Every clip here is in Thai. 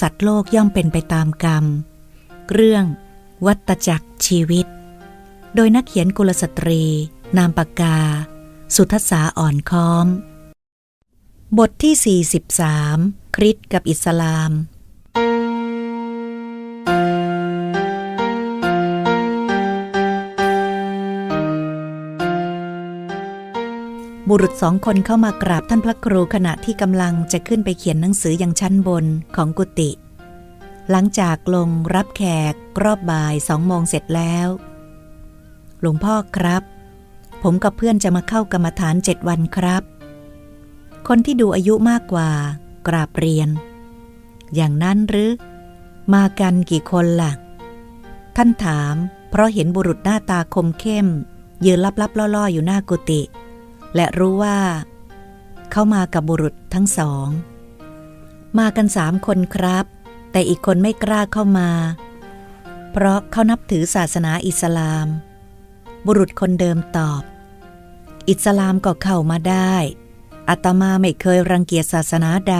สัตว์โลกย่อมเป็นไปตามกรรม เรื่อง วัตจักรชีวิต โดยนักเขียนกุลสตรี นามปากกา สุทธสาอ่อนค้อม บทที่ 43 คริสกับอิสลาม บุรุษสองคนเข้ามากราบท่านพระครูขณะที่กำลังจะขึ้นไปเขียนหนังสืออย่างชั้นบนของกุฏิหลังจากลงรับแขกรอบบ่ายสองโมงเสร็จแล้ว หลวงพ่อครับ ผมกับเพื่อนจะมาเข้ากรรมฐานเจ็ดวันครับ คนที่ดูอายุมากกว่า กราบเรียน อย่างนั้นหรือ มากันกี่คนล่ะ ท่านถาม เพราะเห็นบุรุษหน้าตาคมเข้ม ยืนลับๆล่อๆอยู่หน้ากุฏิ และรู้ว่า เขามากับบุรุษทั้งสอง มากันสามคนครับ แต่อีกคนไม่กล้าเข้ามา เพราะเขานับถือศาสนาอิสลาม บุรุษคนเดิมตอบ อิสลามก็เข้ามาได้อาตมาไม่เคยรังเกียจศาสนาใด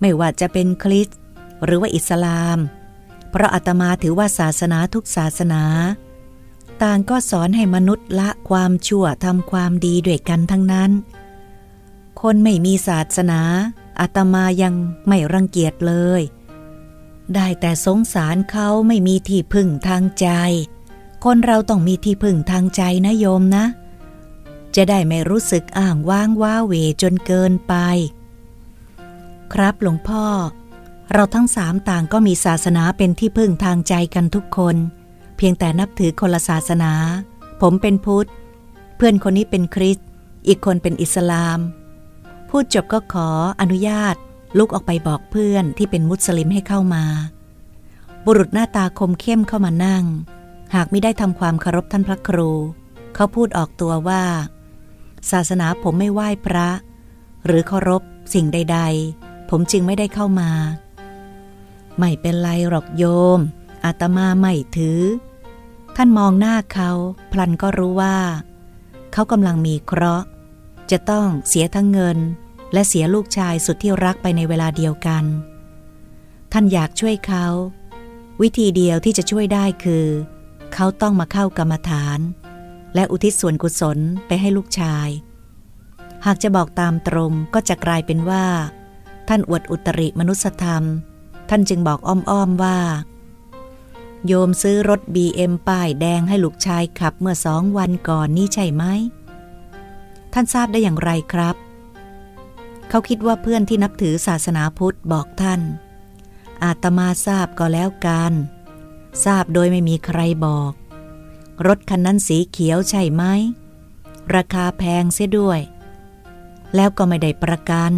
ไม่ว่าจะเป็นคริสต์หรือว่าอิสลาม เพราะอาตมาถือว่าศาสนาทุกศาสนา ต่างก็สอนให้มนุษย์ละความชั่วทำความดีด้วยกันทั้งนั้น คนไม่มีศาสนาอาตมายังไม่รังเกียจเลย ได้แต่สงสารเขาไม่มีที่พึ่งทางใจ คนเราต้องมีที่พึ่งทางใจนะโยมนะ จะได้ไม่รู้สึกอ่างว้างว้าเหวจนเกินไป ครับหลวงพ่อ เราทั้งสามต่างก็มีศาสนาเป็นที่พึ่งทางใจกันทุกคน เพียงแต่นับถือคนละศาสนา ผมเป็นพุทธ เพื่อนคนนี้เป็นคริสต์อีกคนเป็นอิสลาม พูดจบก็ขออนุญาต ลุกออกไปบอกเพื่อนที่เป็นมุสลิมให้เข้ามา บุรุษหน้าตาคมเข้มเข้ามานั่ง หากไม่ได้ทำความเคารพท่านพระครู เขาพูดออกตัวว่า ศาสนาผมไม่ไหว้พระ หรือเคารพสิ่งใด ๆ ผมจึงไม่ได้เข้ามา ไม่เป็นไรหรอกโยมอาตมาไม่ถือ ท่านมองหน้าเขาพลันก็รู้ว่า เขากำลังมีเคราะห์ จะต้องเสียทั้งเงิน และเสียลูกชายสุดที่รักไปในเวลาเดียวกัน ท่านอยากช่วยเขา วิธีเดียวที่จะช่วยได้คือ เขาต้องมาเข้ากรรมฐาน และอุทิศส่วนกุศลไปให้ลูกชาย หากจะบอกตามตรงก็จะกลายเป็นว่า ท่านอวดอุตริมนุสธรรม ท่านจึงบอกอ้อมๆว่า โยมซื้อรถ BM ป้ายแดงให้ลูกชายขับเมื่อสองวันก่อนนี่ใช่ไหม ท่านทราบได้อย่างไรครับ เขาคิดว่าเพื่อนที่นับถือศาสนาพุทธบอกท่าน อาตมาทราบก็แล้วกัน ทราบโดยไม่มีใครบอก รถคันนั้นสีเขียวใช่ไหม ราคาแพงเสียด้วย แล้วก็ไม่ได้ประกัน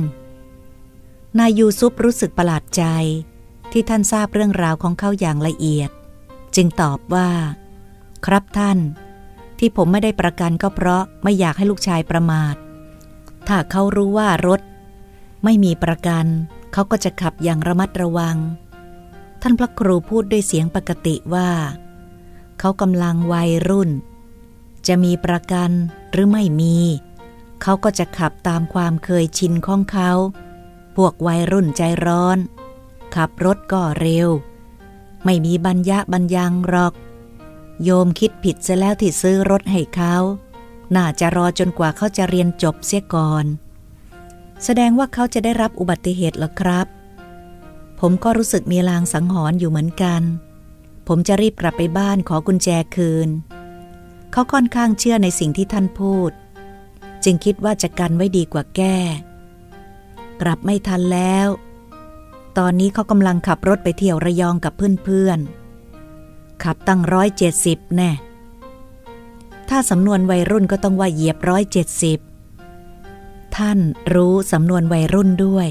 นายยูซุปรู้สึกประหลาดใจที่ท่านทราบเรื่องราวของเขาอย่างละเอียด จึงตอบว่า ครับท่าน ที่ผมไม่ได้ประกันก็เพราะไม่อยากให้ลูกชายประมาท ถ้าเขารู้ว่ารถ ไม่มีประกัน เขาก็จะขับอย่างระมัดระวัง ท่านพระครูพูดด้วยเสียงปกติว่า เขากำลังวัยรุ่น จะมีประกันหรือไม่มี เขาก็จะขับตามความเคยชินของเขา พวกวัยรุ่นใจร้อน ขับรถก็เร็ว ไม่มีบัญญะบัญญังหรอก โยมคิดผิดเสียแล้วที่ซื้อรถให้เขา น่าจะรอจนกว่าเขาจะเรียนจบเสียก่อน แสดงว่าเขาจะได้รับอุบัติเหตุหรอครับ ผมก็รู้สึกมีลางสังหรณ์อยู่เหมือนกัน ผมจะรีบกลับไปบ้านขอกุญแจคืน เขาค่อนข้างเชื่อในสิ่งที่ท่านพูด จึงคิดว่าจะกันไว้ดีกว่าแก้ กลับไม่ทันแล้ว ตอนนี้เขากำลังขับรถไปเที่ยวระยองกับเพื่อนๆ ขับตั้งร้อยเจ็ดสิบแน่ ถ้าสำนวนวัยรุ่นก็ต้องว่าเหยียบร้อยเจ็ดสิบท่านรู้สำนวนวัยรุ่นด้วย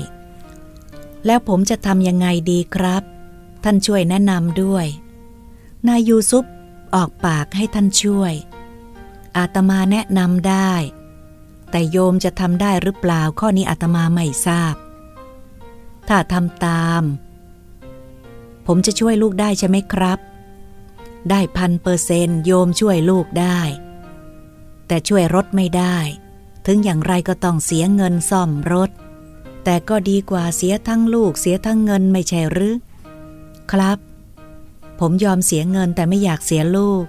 แล้วผมจะทำยังไงดีครับ ท่านช่วยแนะนำด้วย นายยูซุปออกปากให้ท่านช่วย อาตมาแนะนำได้ แต่โยมจะทำได้หรือเปล่าข้อนี้อาตมาไม่ทราบ ถ้าทำตาม ผมจะช่วยลูกได้ใช่ไหมครับ ได้พันเปอร์เซนโยมช่วยลูกได้ แต่ช่วยรถไม่ได้ ถึงอย่างไรก็ต้องเสียเงินซ่อมรถแแต่ก็ดีกว่าเสียทั้งลูกเสียทั้งเงินไม่ใช่หรือ ครับ ผมยอมเสียเงินแต่ไม่อยากเสียลูก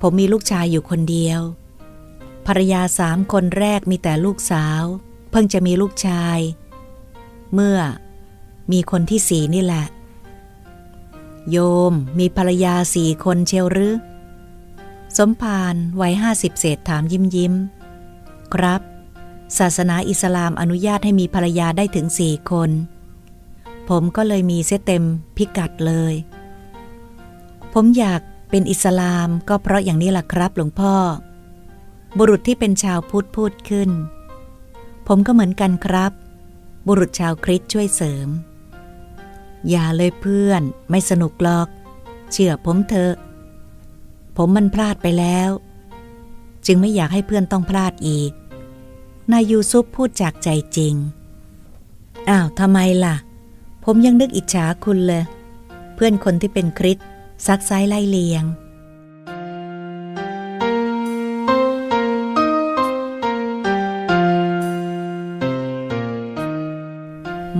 ผมมีลูกชายอยู่คนเดียวภรรยาสามคนแรกมีแต่ลูกสาว เพิ่งจะมีลูกชาย เมื่อ มีคนที่สี่นี่แหละ โยมมีภรรยาสี่คนเชียวหรือ สมภารวัยห้าสิบเศษถามยิ้มยิ้ม ครับ ศาสนาอิสลามอนุญาตให้มีภรรยาได้ถึงสี่คน ผมก็เลยมีเสเต็มพิกัดเลย ผมอยากเป็นอิสลามก็เพราะอย่างนี้ล่ะครับหลวงพ่อ บุรุษที่เป็นชาวพุทธพูดขึ้น ผมก็เหมือนกันครับ บุรุษชาวคริสช่วยเสริม อย่าเลยเพื่อน ไม่สนุกหรอก เชื่อผมเถอะ ผมมันพลาดไปแล้ว จึงไม่อยากให้เพื่อนต้องพลาดอีก นายยูซุปพูดจากใจจริง อ้าวทำไมล่ะ ผมยังนึกอิจฉาคุณเลย เพื่อนคนที่เป็นคริสซักไซไล่เลียง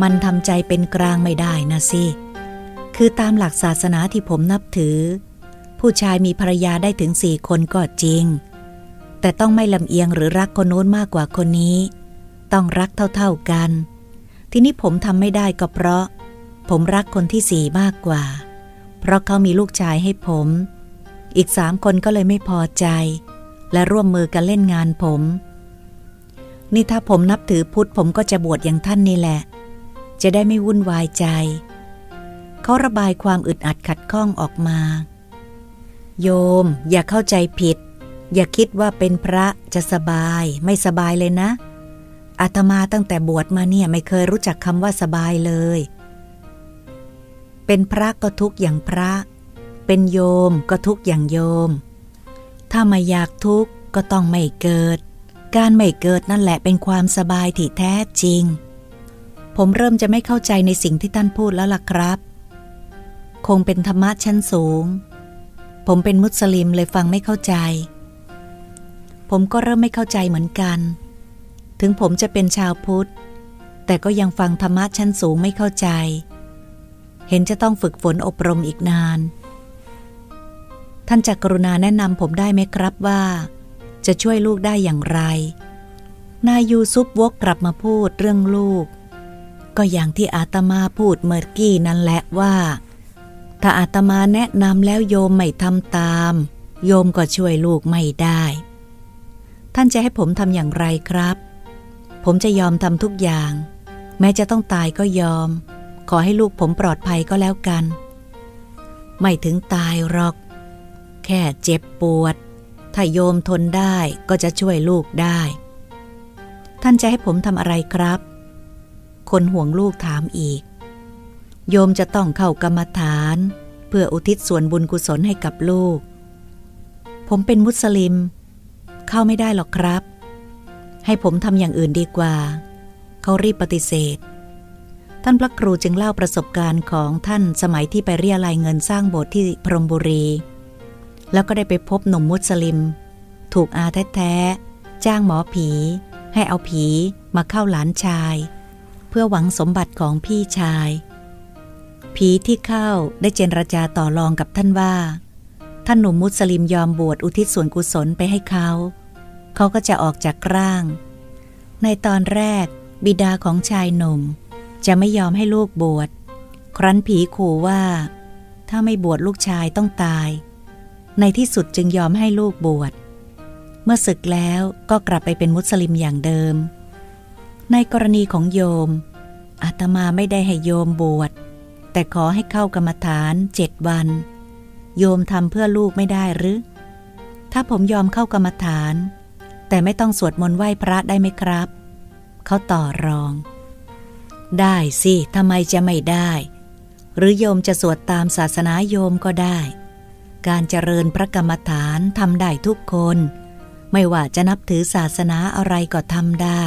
มันทำใจเป็นกลางไม่ได้นะสิ คือตามหลักศาสนาที่ผมนับถือ ผู้ชายมีภรรยาได้ถึงสี่คนก็จริง แต่ต้องไม่ลำเอียงหรือรักคนโน้นมากกว่าคนนี้ ต้องรักเท่าๆกัน ทีนี้ผมทำไม่ได้ก็เพราะ ผมรักคนที่สี่มากกว่า เพราะเขามีลูกชายให้ผม อีกสามคนก็เลยไม่พอใจ และร่วมมือกันเล่นงานผม นี่ถ้าผมนับถือพุทธผมก็จะบวชอย่างท่านนี่แหละ จะได้ไม่วุ่นวายใจ เขาระบายความอึดอัดขัดข้องออกมา โยมอย่าเข้าใจผิด อย่าคิดว่าเป็นพระจะสบาย ไม่สบายเลยนะ อาตมาตั้งแต่บวชมาเนี่ยไม่เคยรู้จักคำว่าสบายเลย เป็นพระก็ทุกอย่างพระ เป็นโยมก็ทุกอย่างโยม ถ้าไม่อยากทุกข์ก็ต้องไม่เกิด การไม่เกิดนั่นแหละเป็นความสบายที่แท้จริง ผมเริ่มจะไม่เข้าใจในสิ่งที่ท่านพูดแล้วล่ะครับ คงเป็นธรรมะชั้นสูง ผมเป็นมุสลิมเลยฟังไม่เข้าใจ ผมก็เริ่มไม่เข้าใจเหมือนกัน ถึงผมจะเป็นชาวพุทธ แต่ก็ยังฟังธรรมะชั้นสูงไม่เข้าใจ เห็นจะต้องฝึกฝนอบรมอีกนาน ท่านจักรุณาแนะนำผมได้ไหมครับว่า จะช่วยลูกได้อย่างไร นายยูซุปวกกลับมาพูดเรื่องลูก ก็อย่างที่อาตมาพูดเมื่อกี้นั่นแหละว่า ถ้าอาตมาแนะนำแล้วโยมไม่ทำตาม โยมก็ช่วยลูกไม่ได้ ท่านจะให้ผมทำอย่างไรครับ ผมจะยอมทำทุกอย่าง แม้จะต้องตายก็ยอม ขอให้ลูกผมปลอดภัยก็แล้วกัน ไม่ถึงตายหรอก แค่เจ็บปวด ถ้าโยมทนได้ก็จะช่วยลูกได้ ท่านจะให้ผมทำอะไรครับ คนห่วงลูกถามอีก โยมจะต้องเข้ากรรมฐาน เพื่ออุทิศส่วนบุญกุศลให้กับลูก ผมเป็นมุสลิม เข้าไม่ได้หรอกครับ ให้ผมทำอย่างอื่นดีกว่า เขารีบปฏิเสธ ท่านพระครูจึงเล่าประสบการณ์ของท่านสมัยที่ไปเรียรายเงินสร้างโบสถ์ที่พรมบุรี แล้วก็ได้ไปพบหนุ่มมุสลิม ถูกอาแท้ๆจ้างหมอผี ให้เอาผีมาเข้าหลานชาย เพื่อหวังสมบัติของพี่ชาย ผีที่เข้าได้เจรจาต่อรองกับท่านว่า ท่านหนุ่มมุสลิมยอมบวชอุทิศส่วนกุศลไปให้เขา เขาก็จะออกจากร่าง ในตอนแรก บิดาของชายหนุ่ม จะไม่ยอมให้ลูกบวช ครั้นผีขู่ว่า ถ้าไม่บวชลูกชายต้องตาย ในที่สุดจึงยอมให้ลูกบวช เมื่อศึกแล้วก็กลับไปเป็นมุสลิมอย่างเดิม ในกรณีของโยม อาตมาไม่ได้ให้โยมบวช แต่ขอให้เข้ากรรมฐานเจ็ดวัน โยมทำเพื่อลูกไม่ได้หรือ ถ้าผมยอมเข้ากรรมฐาน แต่ไม่ต้องสวดมนต์ไหว้พระได้ไหมครับ เขาต่อรอง ได้สิทำไมจะไม่ได้ หรือโยมจะสวดตามศาสนาโยมก็ได้ การเจริญพระกรรมฐานทำได้ทุกคน ไม่ว่าจะนับถือศาสนาอะไรก็ทำได้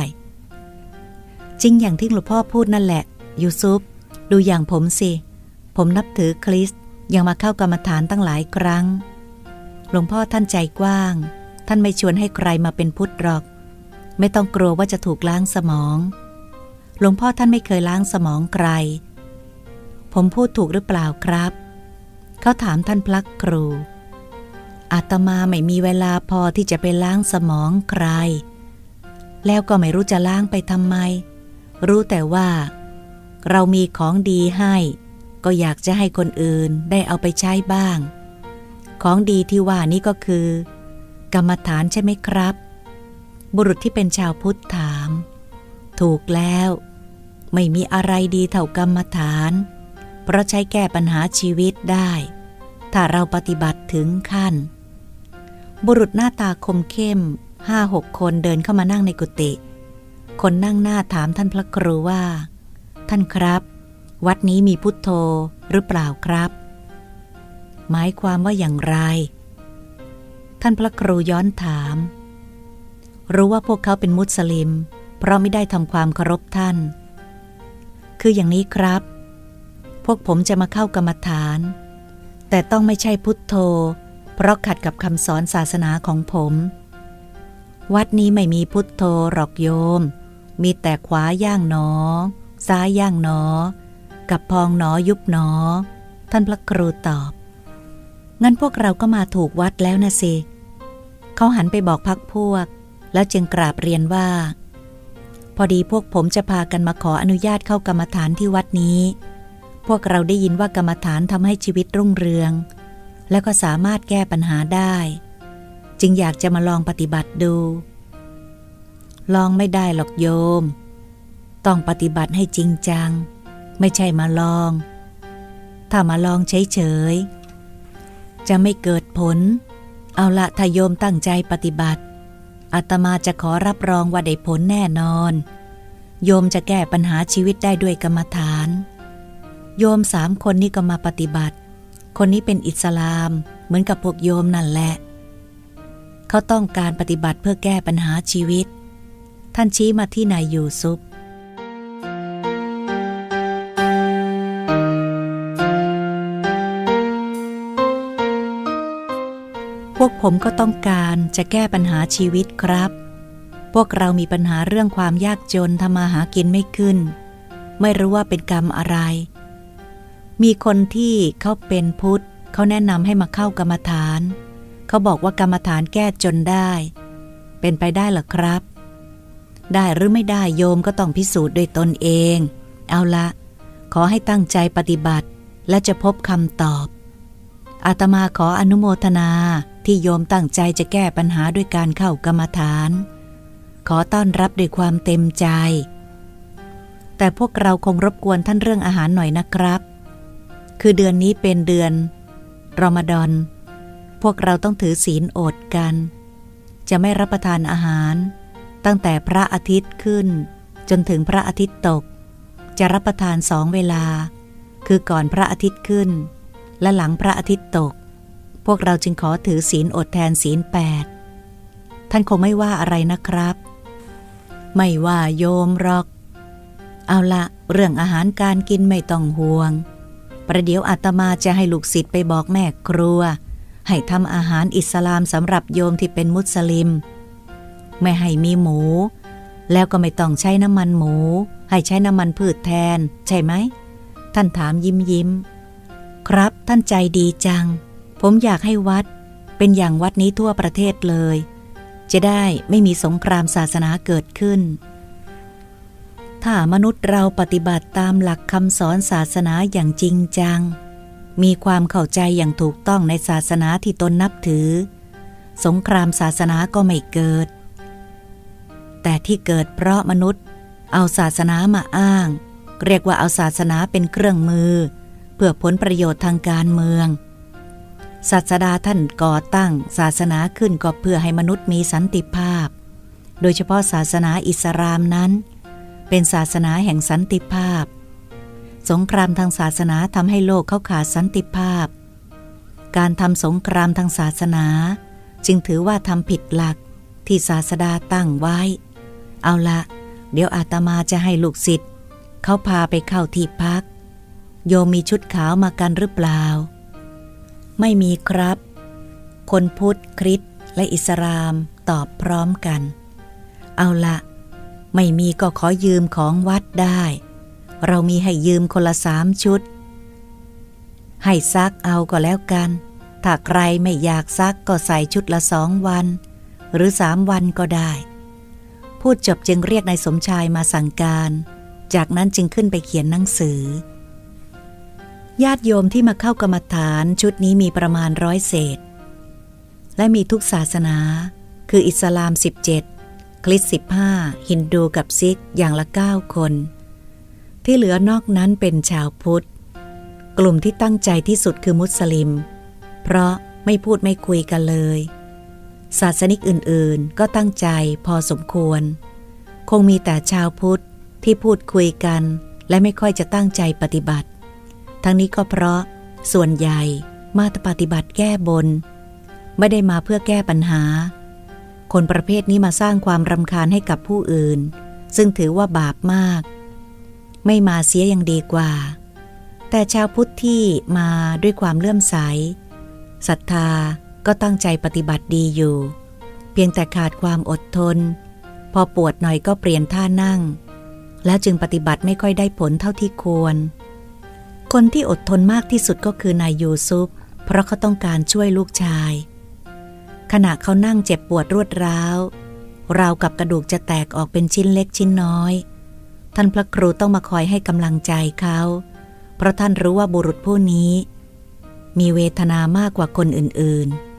จริงอย่างที่หลวงพ่อพูดนั่นแหละ ยูซุปดูอย่างผมสิ ผมนับถือคริสยังมาเข้ากรรมฐานตั้งหลายครั้ง หลวงพ่อท่านใจกว้าง ท่านไม่ชวนให้ใครมาเป็นพุทธหรอก ไม่ต้องกลัวว่าจะถูกล้างสมองหหลวงพ่อท่านไม่เคยล้างสมองใคร ผมพูดถูกหรือเปล่าครับ เขาถามท่านพระครู อาตมาไม่มีเวลาพอที่จะไปล้างสมองใคร แล้วก็ไม่รู้จะล้างไปทำไม รู้แต่ว่า เรามีของดีให้ ก็อยากจะให้คนอื่นได้เอาไปใช้บ้าง ของดีที่ว่านี้ก็คือ กรรมฐานใช่ไหมครับ บุรุษที่เป็นชาวพุทธถาม ถูกแล้ว ไม่มีอะไรดีเท่ากรรมฐาน เพราะใช้แก้ปัญหาชีวิตได้ ถ้าเราปฏิบัติถึงขั้น บุรุษหน้าตาคมเข้มห้าหกคนเดินเข้ามานั่งในกุฏิ คนนั่งหน้าถามท่านพระครูว่า ท่านครับ วัดนี้มีพุทโธหรือเปล่าครับ หมายความว่าอย่างไร ท่านพระครูย้อนถาม รู้ว่าพวกเขาเป็นมุสลิม เพราะไม่ได้ทำความเคารพท่าน คืออย่างนี้ครับ พวกผมจะมาเข้ากรรมฐาน แต่ต้องไม่ใช่พุทโธ เพราะขัดกับคำสอนศาสนาของผมวัดนี้ไม่มีพุทโธหรอกโยม มีแต่ขวาย่างหนอ ซ้ายย่างหนอ กับพองหนอยุบหนอ ท่านพระครูตอบ งั้นพวกเราก็มาถูกวัดแล้วนะสิเขาหันไปบอกพักพวก แล้วจึงกราบเรียนว่า พอดีพวกผมจะพากันมาขออนุญาตเข้ากรรมฐานที่วัดนี้ พวกเราได้ยินว่ากรรมฐานทำให้ชีวิตรุ่งเรือง แล้วก็สามารถแก้ปัญหาได้ จึงอยากจะมาลองปฏิบัติดู ลองไม่ได้หรอกโยม ต้องปฏิบัติให้จริงจัง ไม่ใช่มาลอง ถ้ามาลองเฉยๆ จะไม่เกิดผล เอาละถ้าโยมตั้งใจปฏิบัติ อาตมาจะขอรับรองว่าได้ผลแน่นอน โยมจะแก้ปัญหาชีวิตได้ด้วยกรรมฐาน โยมสามคนนี้ก็มาปฏิบัติ คนนี้เป็นอิสลาม เหมือนกับพวกโยมนั่นแหละ เขาต้องการปฏิบัติเพื่อแก้ปัญหาชีวิต ท่านชี้มาที่นายยูซุปพวกผมก็ต้องการจะแก้ปัญหาชีวิตครับ พวกเรามีปัญหาเรื่องความยากจนทำมาหากินไม่ขึ้น ไม่รู้ว่าเป็นกรรมอะไร มีคนที่เขาเป็นพุทธเขาแนะนำให้มาเข้ากรรมฐาน เขาบอกว่ากรรมฐานแก้จนได้ เป็นไปได้หรอครับ ได้หรือไม่ได้โยมก็ต้องพิสูจน์ด้วยตนเอง เอาละขอให้ตั้งใจปฏิบัติและจะพบคำตอบ อาตมาขออนุโมทนาที่โยมตั้งใจจะแก้ปัญหาด้วยการเข้ากรรมฐาน ขอต้อนรับด้วยความเต็มใจ แต่พวกเราคงรบกวนท่านเรื่องอาหารหน่อยนะครับ คือเดือนนี้เป็นเดือนรอมฎอน พวกเราต้องถือศีลอดกัน จะไม่รับประทานอาหาร ตั้งแต่พระอาทิตย์ขึ้น จนถึงพระอาทิตย์ตก จะรับประทานสองเวลา คือก่อนพระอาทิตย์ขึ้น และหลังพระอาทิตย์ตก พวกเราจึงขอถือศีลอดแทนศีลแปดท่านคงไม่ว่าอะไรนะครับ ไม่ว่าโยมหรอก เอาละเรื่องอาหารการกินไม่ต้องห่วง ประเดี๋ยวอาตมาจะให้ลูกศิษย์ไปบอกแม่ครัว ให้ทำอาหารอิสลามสำหรับโยมที่เป็นมุสลิม ไม่ให้มีหมู แล้วก็ไม่ต้องใช้น้ำมันหมู ให้ใช้น้ำมันพืชแทน ใช่ไหม ท่านถามยิ้มยิ้ม ครับท่านใจดีจัง ผมอยากให้วัด เป็นอย่างวัดนี้ทั่วประเทศเลย จะได้ไม่มีสงครามศาสนาเกิดขึ้น ถ้ามนุษย์เราปฏิบัติตามหลักคำสอนศาสนาอย่างจริงจัง มีความเข้าใจอย่างถูกต้องในศาสนาที่ตนนับถือ สงครามศาสนาก็ไม่เกิด แต่ที่เกิดเพราะมนุษย์ เอาศาสนามาอ้าง เรียกว่าเอาศาสนาเป็นเครื่องมือ เพื่อผลประโยชน์ทางการเมือง ศาสดาท่านก่อตั้งศาสนาขึ้นก็เพื่อให้มนุษย์มีสันติภาพ โดยเฉพาะศาสนาอิสลามนั้น เป็นศาสนาแห่งสันติภาพ สงครามทางศาสนาทำให้โลกเข้าขาดสันติภาพ การทำสงครามทางศาสนา จึงถือว่าทำผิดหลักที่ศาสดาตั้งไว้ เอาละ เดี๋ยวอาตมาจะให้ลูกศิษย์เขาพาไปเข้าที่พัก โยมมีชุดขาวมากันหรือเปล่า ไม่มีครับ คนพุทธคริสต์และอิสลามตอบพร้อมกัน เอาละ ไม่มีก็ขอยืมของวัดได้ เรามีให้ยืมคนละสามชุด ให้ซักเอาก็แล้วกัน ถ้าใครไม่อยากซักก็ใส่ชุดละสองวัน หรือสามวันก็ได้ พูดจบจึงเรียกนายสมชายมาสั่งการ จากนั้นจึงขึ้นไปเขียนหนังสือ ญาติโยมที่มาเข้ากรรมฐานชุดนี้มีประมาณร้อยเศษ และมีทุกศาสนา คืออิสลาม 17 คริสต์15 ฮินดูกับซิกอย่างละ 9 คน ที่เหลือนอกนั้นเป็นชาวพุทธ กลุ่มที่ตั้งใจที่สุดคือมุสลิม เพราะไม่พูดไม่คุยกันเลย ศาสนิกอื่นๆ ก็ตั้งใจพอสมควร คงมีแต่ชาวพุทธที่พูดคุยกัน และไม่ค่อยจะตั้งใจปฏิบัติ ทั้งนี้ก็เพราะส่วนใหญ่มาปฏิบัติแก้บน ไม่ได้มาเพื่อแก้ปัญหา คนประเภทนี้มาสร้างความรำคาญให้กับผู้อื่น ซึ่งถือว่าบาปมาก ไม่มาเสียยังดีกว่า แต่ชาวพุทธที่มาด้วยความเลื่อมใสศรัทธา ก็ตั้งใจปฏิบัติดีอยู่ เพียงแต่ขาดความอดทน พอปวดหน่อยก็เปลี่ยนท่านั่ง แล้วจึงปฏิบัติไม่ค่อยได้ผลเท่าที่ควร คนที่อดทนมากที่สุดก็คือนายยูซุปเพราะเขาต้องการช่วยลูกชาย ขณะเขานั่งเจ็บปวดรวดร้าวราวกับกระดูกจะแตกออกเป็นชิ้นเล็กชิ้นน้อย ท่านพระครูต้องมาคอยให้กำลังใจเขา เพราะท่านรู้ว่าบุรุษผู้นี้ มีเวทนามากกว่าคนอื่นๆ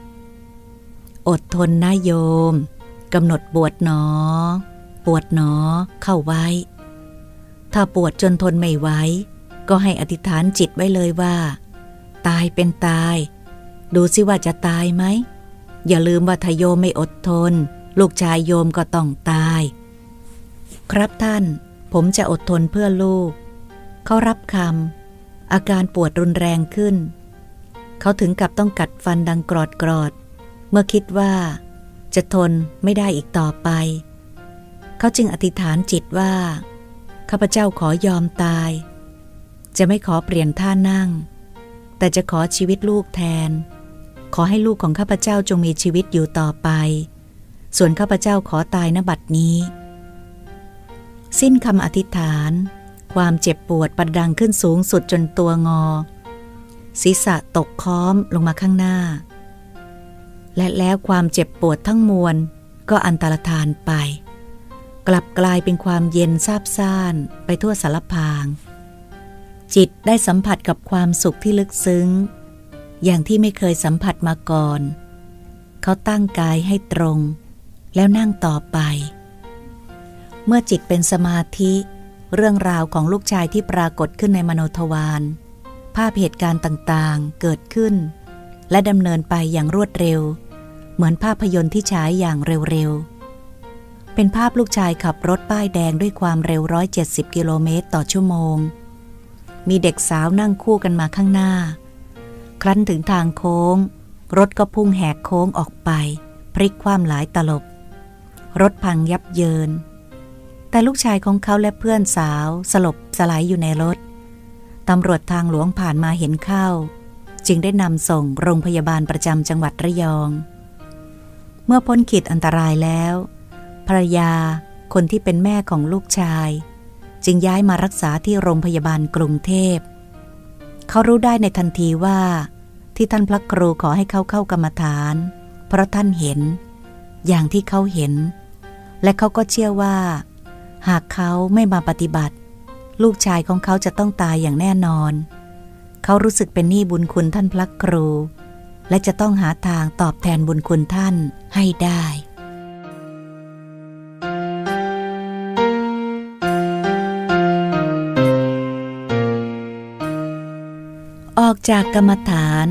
อดทนนะโยมกำหนดปวดหนอ ปวดหนอเข้าไว้ ถ้าปวดจนทนไม่ไหวก็ให้อธิษฐานจิตไว้เลยว่า ตายเป็นตาย ดูสิว่าจะตายไหม อย่าลืมว่าถ้าโยมไม่อดทน ลูกชายโยมก็ต้องตาย ครับท่าน ผมจะอดทนเพื่อลูก เขารับคำอาการปวดรุนแรงขึ้น เขาถึงกับต้องกัดฟันดังกรอดกรอด มื่อคิดว่า จะทนไม่ได้อีกต่อไป เขาจึงอธิษฐานจิตว่า ข้าพเจ้าขอยอมตาย จะไม่ขอเปลี่ยนท่านั่ง แต่จะขอชีวิตลูกแทน ขอให้ลูกของข้าพเจ้าจงมีชีวิตอยู่ต่อไป ส่วนข้าพเจ้าขอตายณบัดนี้ สิ้นคำอธิษฐาน ความเจ็บปวดประดังขึ้นสูงสุดจนตัวงอ ศีรษะตกค้อมลงมาข้างหน้า และแล้วความเจ็บปวดทั้งมวล ก็อันตรธานไป กลับกลายเป็นความเย็นซาบซ่านไปทั่วสารพาง จิตได้สัมผัสกับความสุขที่ลึกซึ้ง อย่างที่ไม่เคยสัมผัสมาก่อน เขาตั้งกายให้ตรง แล้วนั่งต่อไป เมื่อจิตเป็นสมาธิ เรื่องราวของลูกชายที่ปรากฏขึ้นในมโนทวารภาพเหตุการณ์ต่างๆเกิดขึ้นและดำเนินไปอย่างรวดเร็ว เหมือนภาพยนตร์ที่ฉายอย่างเร็วๆ เป็นภาพลูกชายขับรถป้ายแดงด้วยความเร็ว 170 กิโลเมตรต่อชั่วโมง มีเด็กสาวนั่งคู่กันมาข้างหน้า ครั้นถึงทางโค้ง รถก็พุ่งแหกโค้งออกไป พลิกคว่ำหลายตลบ รถพังยับเยิน แต่ลูกชายของเขาและเพื่อนสาวสลบสลายอยู่ในรถตำรวจทางหลวงผ่านมาเห็นเข้า จึงได้นำส่งโรงพยาบาลประจำจังหวัดระยอง เมื่อพ้นขีดอันตรายแล้วภรรยาคนที่เป็นแม่ของลูกชาย จึงย้ายมารักษาที่โรงพยาบาลกรุงเทพ เขารู้ได้ในทันทีว่า ที่ท่านพระครูขอให้เขาเข้ากรรมฐาน เพราะท่านเห็น อย่างที่เขาเห็น และเขาก็เชื่อว่า หากเขาไม่มาปฏิบัติ ลูกชายของเขาจะต้องตายอย่างแน่นอน เขารู้สึกเป็นหนี้บุญคุณท่านพระครู และจะต้องหาทางตอบแทนบุญคุณท่านให้ได้ออกจากกรรมฐาน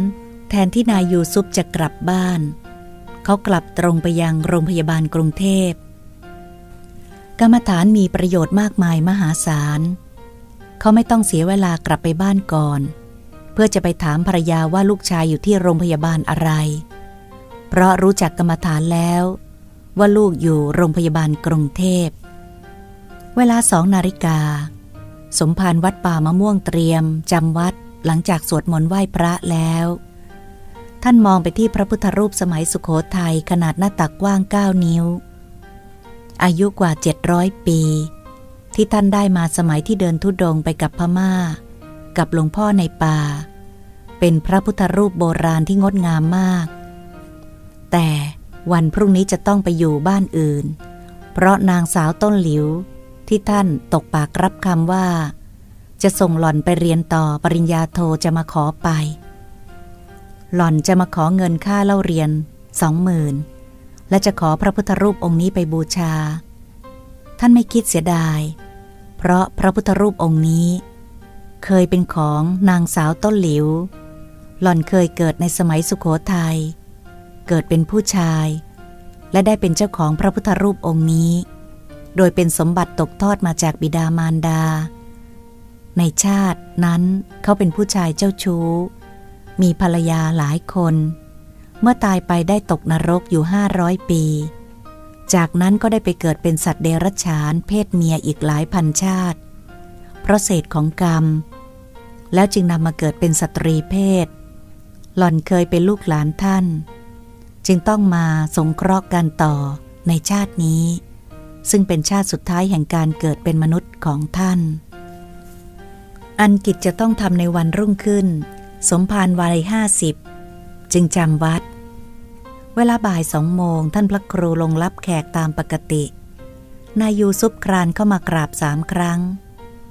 แทนที่นายยูซุปจะกลับบ้าน เขากลับตรงไปยังโรงพยาบาลกรุงเทพ กรรมฐานมีประโยชน์มากมายมหาศาล เขาไม่ต้องเสียเวลากลับไปบ้านก่อน เพื่อจะไปถามภรรยาว่าลูกชายอยู่ที่โรงพยาบาลอะไร เพราะรู้จักกรรมฐานแล้ว ว่าลูกอยู่โรงพยาบาลกรุงเทพ เวลาสองนาฬิกา สมภารวัดป่ามะม่วงเตรียมจำวัดหลังจากสวดมนต์ไหว้พระแล้ว ท่านมองไปที่พระพุทธรูปสมัยสุขโขทัยขนาดหน้าตักกว้างเก้านิ้ว อายุกว่าเจ็ดร้อยปี ที่ท่านได้มาสมัยที่เดินทุดงไปกับพมา่า กับหลวงพ่อในป่า เป็นพระพุทธรูปโบราณที่งดงามมาก แต่วันพรุ่งนี้จะต้องไปอยู่บ้านอื่น เพราะนางสาวต้นหลิวที่ท่านตกปากรับคำว่า จะส่งหล่อนไปเรียนต่อปริญญาโทจะมาขอไป หล่อนจะมาขอเงินค่าเล่าเรียนสองหมื่นและจะขอพระพุทธรูปองค์นี้ไปบูชา ท่านไม่คิดเสียดาย เพราะพระพุทธรูปองค์นี้ เคยเป็นของนางสาวต้นหลิว หล่อนเคยเกิดในสมัยสุขโขทยัย เกิดเป็นผู้ชาย และได้เป็นเจ้าของพระพุทธรูปองค์นี้ โดยเป็นสมบัติตกทอดมาจากบิดามารดา ในชาตินั้นเขาเป็นผู้ชายเจ้าชู้ มีภรรยาหลายคน เมื่อตายไปได้ตกนรกอยู่ห้าร้อยปี จากนั้นก็ได้ไปเกิดเป็นสัตว์เดรัจฉานเพศเมียอีกหลายพันชาติเพราะเศษของกรรม แล้วจึงนำมาเกิดเป็นสตรีเพศ หล่อนเคยเป็นลูกหลานท่าน จึงต้องมาสงเคราะห์กันต่อในชาตินี้ ซึ่งเป็นชาติสุดท้ายแห่งการเกิดเป็นมนุษย์ของท่าน อันกิจจะต้องทำในวันรุ่งขึ้น สมภารวัยห้าสิบจึงจำวัด เวลาบ่ายสองโมงท่านพระครูลงรับแขกตามปกติ นายยูซุปครานเข้ามากราบสามครั้ง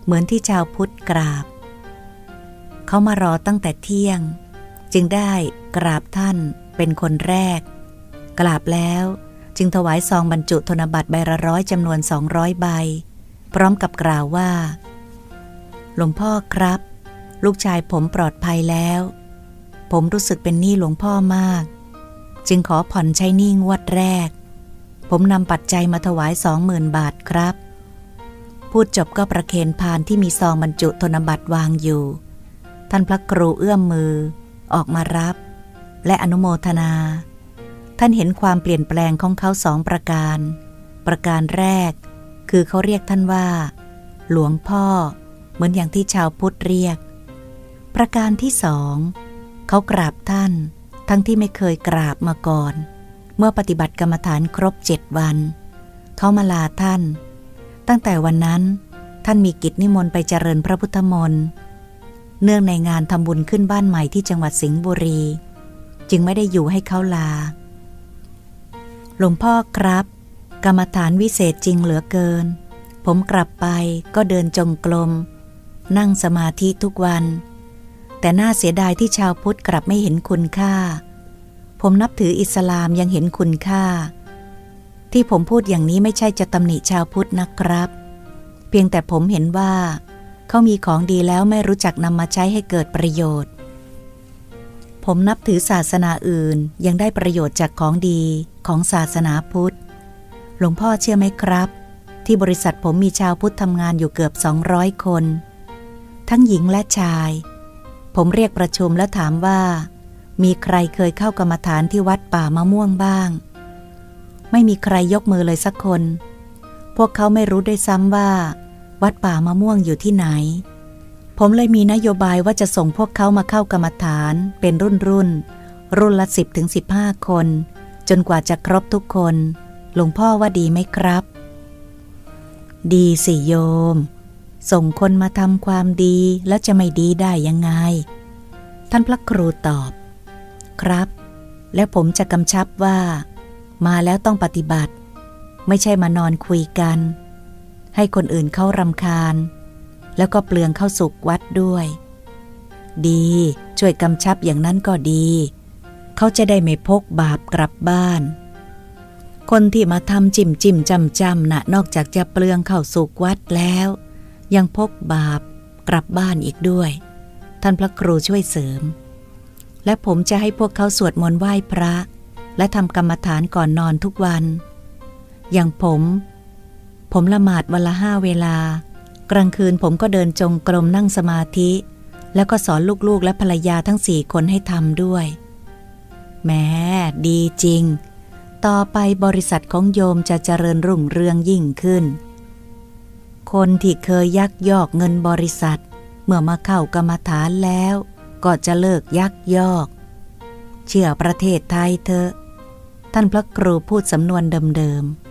เหมือนที่ชาวพุทธกราบ เขามารอตั้งแต่เที่ยง จึงได้กราบท่านเป็นคนแรก กราบแล้วจึงถวายซองบรรจุธนบัตรใบละร้อยจำนวนสองร้อยใบ พร้อมกับกล่าวว่า หลวงพ่อครับ ลูกชายผมปลอดภัยแล้ว ผมรู้สึกเป็นหนี้หลวงพ่อมาก จึงขอผ่อนใช้หนี้งวดแรก ผมนำปัจจัยมาถวายสองหมื่นบาทครับ พูดจบก็ประเคนพานที่มีซองบรรจุธนบัตรวางอยู่ ท่านพระครูเอื้อมมือ ออกมารับ และอนุโมทนา ท่านเห็นความเปลี่ยนแปลงของเขาสองประการ ประการแรก คือเขาเรียกท่านว่า หลวงพ่อ เหมือนอย่างที่ชาวพุทธเรียก ประการที่สองเขากราบท่าน ทั้งที่ไม่เคยกราบมาก่อน เมื่อปฏิบัติกรรมฐานครบเจ็ดวัน เขามาลาท่าน ตั้งแต่วันนั้นท่านมีกิจนิมนต์ไปเจริญพระพุทธมนต์ เนื่องในงานทำบุญขึ้นบ้านใหม่ที่จังหวัดสิงห์บุรี จึงไม่ได้อยู่ให้เขาลา หลวงพ่อครับ กรรมฐานวิเศษจริงเหลือเกิน ผมกลับไปก็เดินจงกรมนั่งสมาธิทุกวัน แต่น่าเสียดายที่ชาวพุทธกลับไม่เห็นคุณค่า ผมนับถืออิสลามยังเห็นคุณค่า ที่ผมพูดอย่างนี้ไม่ใช่จะตำหนิชาวพุทธนะครับ เพียงแต่ผมเห็นว่า เขามีของดีแล้วไม่รู้จักนำมาใช้ให้เกิดประโยชน์ ผมนับถือศาสนาอื่นยังได้ประโยชน์จากของดีของศาสนาพุทธ หลวงพ่อเชื่อไหมครับ ที่บริษัทผมมีชาวพุทธทำงานอยู่เกือบ 200 คน ทั้งหญิงและชาย ผมเรียกประชุมแล้วถามว่า มีใครเคยเข้ากรรมฐานที่วัดป่ามะม่วงบ้าง ไม่มีใครยกมือเลยสักคน พวกเขาไม่รู้ด้วยซ้ำว่า วัดป่ามะม่วงอยู่ที่ไหน ผมเลยมีนโยบายว่าจะส่งพวกเขามาเข้ากรรมฐานเป็นรุ่นรุ่น รุ่นละสิบถึงสิบห้าคน จนกว่าจะครบทุกคน หลวงพ่อว่าดีไหมครับ ดีสิโยม ส่งคนมาทำความดีแล้วจะไม่ดีได้ยังไง ท่านพระครูตอบ ครับ แล้วผมจะกำชับว่า มาแล้วต้องปฏิบัติ ไม่ใช่มานอนคุยกัน ให้คนอื่นเข้ารำคาญ แล้วก็เปลืองเข้าสุกวัดด้วย ดีช่วยกำชับอย่างนั้นก็ดี เขาจะได้ไม่พกบาปกลับบ้าน คนที่มาทำจิมจิมจำจำนะ่ะนอกจากจะเปลืองเข้าสุกวัดแล้ว ยังพกบาปกลับบ้านอีกด้วย ท่านพระครูช่วยเสริม และผมจะให้พวกเขาสวดมนต์ไหว้พระ และทำกรรมฐานก่อนนอนทุกวัน อย่างผม ผมละหมาดวันละห้าเวลา กลางคืนผมก็เดินจงกรมนั่งสมาธิ แล้วก็สอนลูกๆและภรรยาทั้งสี่คนให้ทำด้วย แม้ดีจริง ต่อไปบริษัทของโยมจะเจริญรุ่งเรืองยิ่งขึ้น คนที่เคยยักยอกเงินบริษัท เมื่อมาเข้ากรรมฐานแล้ว ก็จะเลิกยักยอก เชื่อประเทศไทยเถอะ ท่านพระครูพูดสำนวนเดิมๆ